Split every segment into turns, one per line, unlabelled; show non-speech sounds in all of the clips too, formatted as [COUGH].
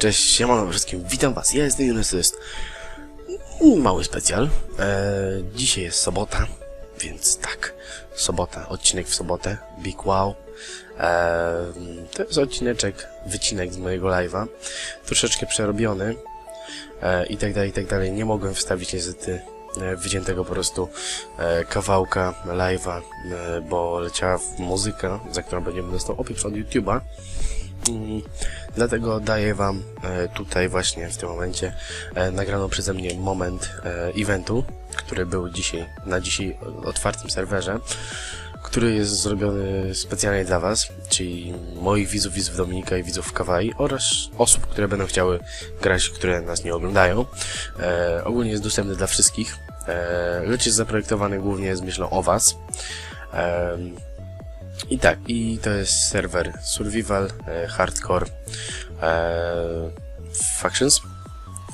Cześć, siemano wszystkim, witam was, ja jestem Jonas, to jest mały specjal. E, dzisiaj jest sobota, więc tak, sobota, odcinek w sobotę, Big Wow. E, to jest odcineczek, wycinek z mojego live'a, troszeczkę przerobiony e, i tak dalej, i tak dalej. Nie mogłem wstawić niestety e, wyciętego po prostu e, kawałka live'a, e, bo leciała muzyka, za którą będziemy dostał opieprz od YouTube'a. Mm, Dlatego daję Wam e, tutaj właśnie w tym momencie e, nagraną przeze mnie moment e, eventu, który był dzisiaj, na dzisiaj otwartym serwerze, który jest zrobiony specjalnie dla Was, czyli moich widzów, widzów Dominika i widzów Kawaii oraz osób, które będą chciały grać, które nas nie oglądają. Ogólnie jest dostępny dla wszystkich, lecz jest zaprojektowany głównie z myślą o Was. I tak, i to jest serwer Survival, e, Hardcore, e, Factions,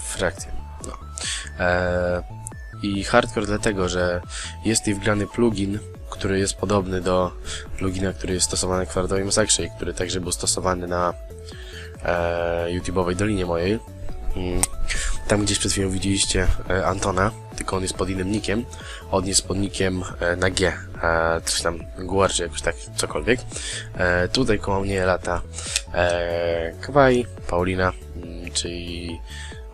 Frakcje, no. E, I Hardcore dlatego, że jest tutaj wgrany plugin, który jest podobny do plugina, który jest stosowany w Kwartowej Masakrze i który także był stosowany na e, YouTube'owej Dolinie mojej. Mm. Tam gdzieś przed chwilą widzieliście e, Antona, tylko on jest pod innym nickiem. On jest pod nickiem e, na G, e, coś tam Guar, czy jakoś tak, cokolwiek. E, tutaj koło mnie lata e, Kawaii, Paulina, mm, czyli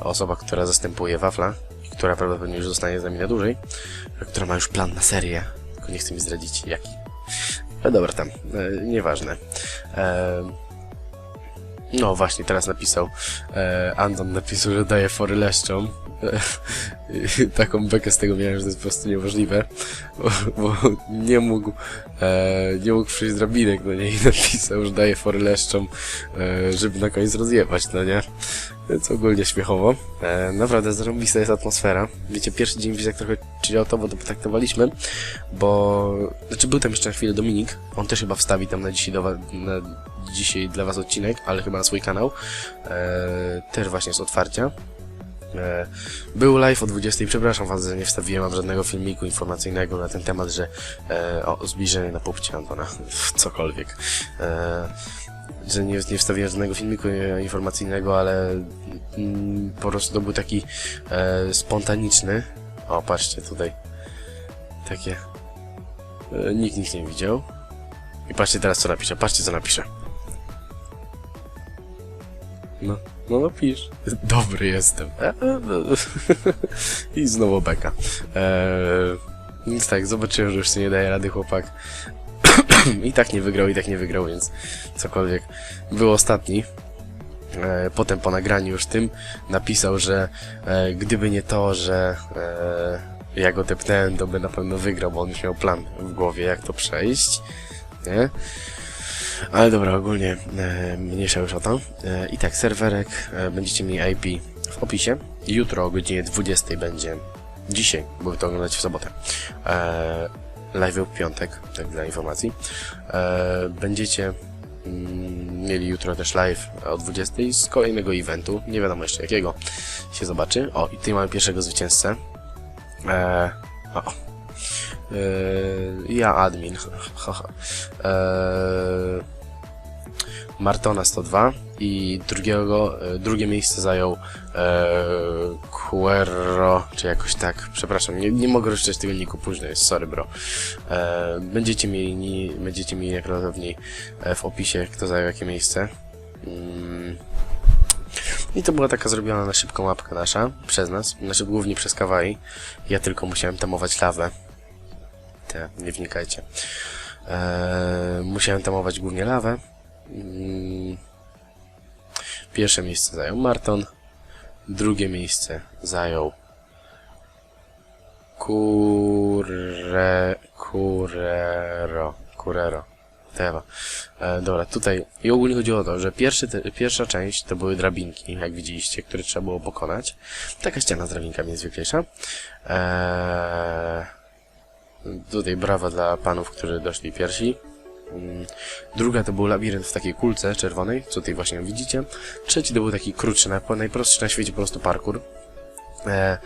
osoba, która zastępuje Wafla, która prawdopodobnie już zostanie z nami na dłużej, a która ma już plan na serię, tylko nie chce mi zdradzić jaki. No dobra, tam, e, nieważne. E, no właśnie, teraz napisał, e, Anton napisał, że daje fory leszczom. [LAUGHS] Taką bekę z tego miałem, że to jest po prostu niemożliwe, bo, bo nie mógł, e, nie mógł przyjść drabinek, no nie, i napisał, że daje fory leszczom, e, żeby na koniec rozjebać, no nie. Więc ogólnie śmiechowo. E, naprawdę zarąbista jest atmosfera. Wiecie, pierwszy dzień widzę, jak trochę chilloutowo to potraktowaliśmy, bo... Znaczy był tam jeszcze na chwilę Dominik, on też chyba wstawi tam na dzisiaj, do na dzisiaj dla was odcinek, ale chyba na swój kanał. E, też właśnie z otwarcia. E, Był live o 20. Przepraszam was, że nie wstawiłem wam żadnego filmiku informacyjnego na ten temat, że e, o zbliżeniu na pupcie Antona. [LAUGHS] Cokolwiek. E, że nie, nie wstawiłem żadnego filmiku informacyjnego, ale mm, po prostu to był taki spontaniczny. O, patrzcie tutaj. Takie. Nikt nic nie widział. I patrzcie teraz co napiszę. Patrzcie co napiszę. No, no napisz. Dobry jestem. E, e, e. [LAUGHS] I znowu beka. Eee, więc tak, zobaczyłem, że już się nie daje rady chłopak. [CLEARS THROAT] I tak nie wygrał, i tak nie wygrał, więc cokolwiek. Był ostatni. E, potem po nagraniu już tym napisał, że e, gdyby nie to, że e, ja go tepnąłem, to by na pewno wygrał, bo on już miał plan w głowie, jak to przejść. Nie? Ale dobra, ogólnie e, mniejsza już o to. E, I tak, serwerek, e, będziecie mieli IP w opisie. Jutro o godzinie 20 będzie, dzisiaj, bo to oglądacie w sobotę, e, live w piątek, tak dla informacji. E, będziecie mm, mieli jutro też live o 20 z kolejnego eventu, nie wiadomo jeszcze jakiego, się zobaczy. O, i tutaj mamy pierwszego zwycięzcę. E, o, Eee, ja admin. Haha. Eee, Martona 102 i drugiego, e, drugie miejsce zajął eee, Quero, czy jakoś tak, przepraszam, nie, nie mogę rozczytać tego niku późno, jest sorry bro. Eee, będziecie mieli, będziecie mieli najprawdopodobniej e, w opisie, kto zajął jakie miejsce. Mm. I to była taka zrobiona na szybką mapka nasza, przez nas, znaczy głównie przez Kawaii. Ja tylko musiałem tamować lawę te, nie wnikajcie. Eee, musiałem tamować głównie lawę. Mm. Pierwsze miejsce zajął Marton. Drugie miejsce zajął Kure... Kurero. Kurero. Tewa. E, dobra, tutaj i ogólnie chodzi o to, że pierwszy te, pierwsza część to były drabinki, jak widzieliście, które trzeba było pokonać. Taka ściana z drabinkami jest zwykłejsza. Eee, Tutaj brawa dla panów, którzy doszli pierwsi. Mm, Druga to był labirynt w takiej kulce czerwonej, co tutaj właśnie widzicie. Trzeci to był taki krótszy, na- najprostszy na świecie po prostu parkour. E,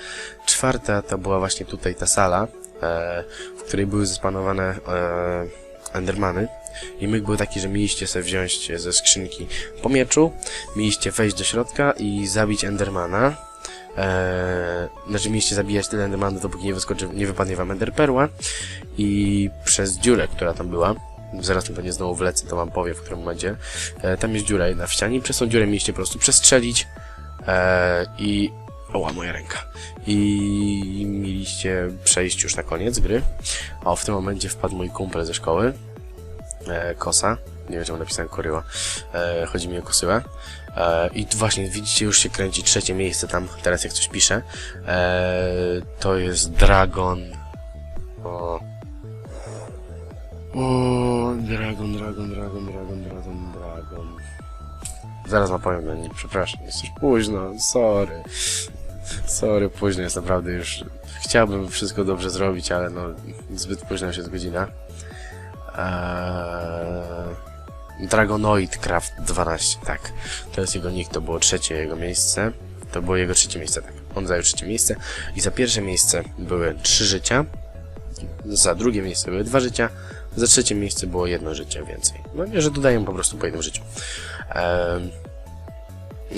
czwarta to była właśnie tutaj ta sala, e, w której były zespanowane e, endermany. I myk był taki, że mieliście sobie wziąć ze skrzynki po mieczu, mieliście wejść do środka i zabić Endermana. Eee, znaczy mieliście zabijać tyle Endermanów, dopóki nie, wyskoczy, nie wypadnie wam Enderperła i przez dziurę, która tam była, zaraz mi pewnie znowu wlecę, to wam powiem w którym momencie, e, tam jest dziura jedna w ścianie i przez tą dziurę mieliście po prostu przestrzelić e, i... Oła, moja ręka. I mieliście przejść już na koniec gry. O, w tym momencie wpadł mój kumpel ze szkoły, e, Kosa, nie wiem czemu napisałem Koryła, e, chodzi mi o Kosyłę. E, I tu właśnie widzicie, już się kręci trzecie miejsce tam, teraz jak coś piszę. E, to jest Dragon. O. O, Dragon, Dragon, Dragon, Dragon, Dragon, Dragon. Zaraz wam powiem na nim, przepraszam, jest już późno, sorry. Sorry, późno jest naprawdę już. Chciałbym wszystko dobrze zrobić, ale no, zbyt późno już jest godzina. Eee... Dragonoid Craft 12, tak. To jest jego nick, to było trzecie jego miejsce. To było jego trzecie miejsce, tak. On zajął trzecie miejsce. I za pierwsze miejsce były trzy życia. Za drugie miejsce były dwa życia. Za trzecie miejsce było jedno życie więcej. No nie, że dodaję po prostu po jednym życiu.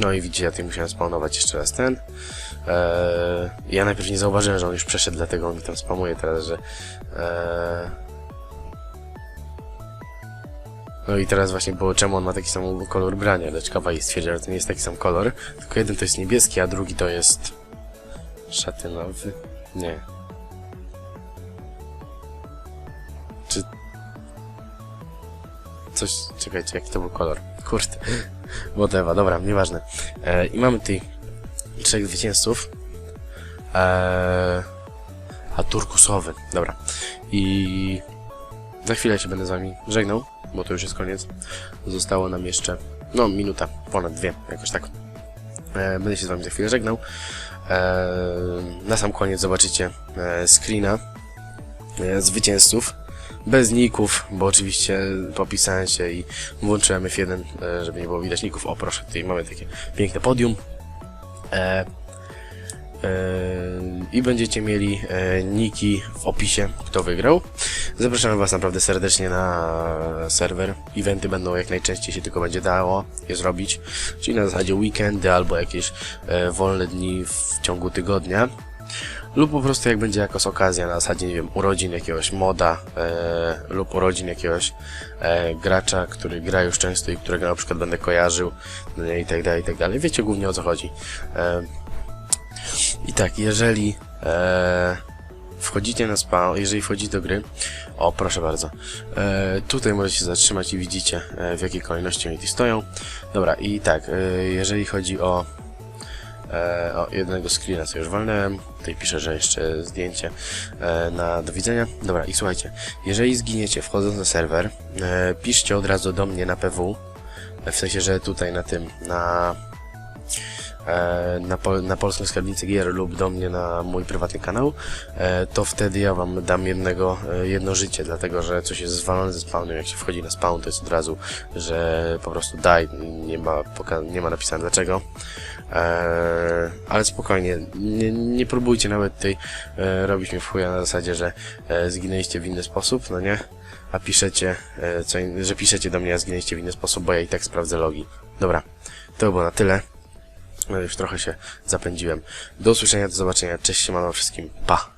No i widzicie, ja tutaj musiałem spawnować jeszcze raz ten. Ja najpierw nie zauważyłem, że on już przeszedł, dlatego on mi tam spamuje teraz, że... Eee... No i teraz właśnie było, czemu on ma taki sam kolor brania, lecz Kawaii stwierdził, że to nie jest taki sam kolor, tylko jeden to jest niebieski, a drugi to jest szatynowy. Nie. Czy... Coś, czekajcie, jaki to był kolor? Kurde. [LAUGHS] Whatever, dobra, nieważne. E, I mamy tutaj trzech zwycięzców. E, a turkusowy, dobra. I za chwilę się będę z wami żegnał bo to już jest koniec. Zostało nam jeszcze, no, minuta, ponad dwie, jakoś tak. E, będę się z wami za chwilę żegnał. E, na sam koniec zobaczycie e, screena zwycięzców. Bez ników, bo oczywiście popisałem się i włączyłem F1, e, żeby nie było widać ników. O proszę, tutaj mamy takie piękne podium. E, i będziecie mieli niki w opisie, kto wygrał. Zapraszamy Was naprawdę serdecznie na serwer. Eventy będą jak najczęściej się tylko będzie dało je zrobić, czyli na zasadzie weekendy albo jakieś e, wolne dni w ciągu tygodnia. Lub po prostu jak będzie jakaś okazja na zasadzie, nie wiem, urodzin jakiegoś moda e, lub urodzin jakiegoś e, gracza, który gra już często i którego na przykład będę kojarzył nie, i tak dalej, i tak dalej. Wiecie głównie o co chodzi. E, i tak, jeżeli e, wchodzicie na spawn, jeżeli wchodzicie do gry, o proszę bardzo, e, tutaj możecie się zatrzymać i widzicie e, w jakiej kolejności oni stoją. Dobra, i tak, e, jeżeli chodzi o, e, o jednego screena, co już walnąłem, tutaj piszę, że jeszcze zdjęcie e, na do widzenia. Dobra, i słuchajcie, jeżeli zginiecie wchodząc na serwer, e, piszcie od razu do mnie na PW, w sensie, że tutaj na tym, na e, na, pol na polską skarbnicę gier lub do mnie na mój prywatny kanał, e, to wtedy ja wam dam jednego, e, jedno życie, dlatego że coś jest zwalone ze spawnu, jak się wchodzi na spawn, to jest od razu, że po prostu daj, nie ma, nie ma napisane dlaczego. E, ale spokojnie, nie, nie próbujcie nawet tutaj e, robić mnie w chuja na zasadzie, że e, zginęliście w inny sposób, no nie? A piszecie, e, co, że piszecie do mnie, a zginęliście w inny sposób, bo ja i tak sprawdzę logi. Dobra, to było na tyle. E, Już trochę się zapędziłem. Do usłyszenia, do zobaczenia. Cześć, siemano wszystkim. Pa!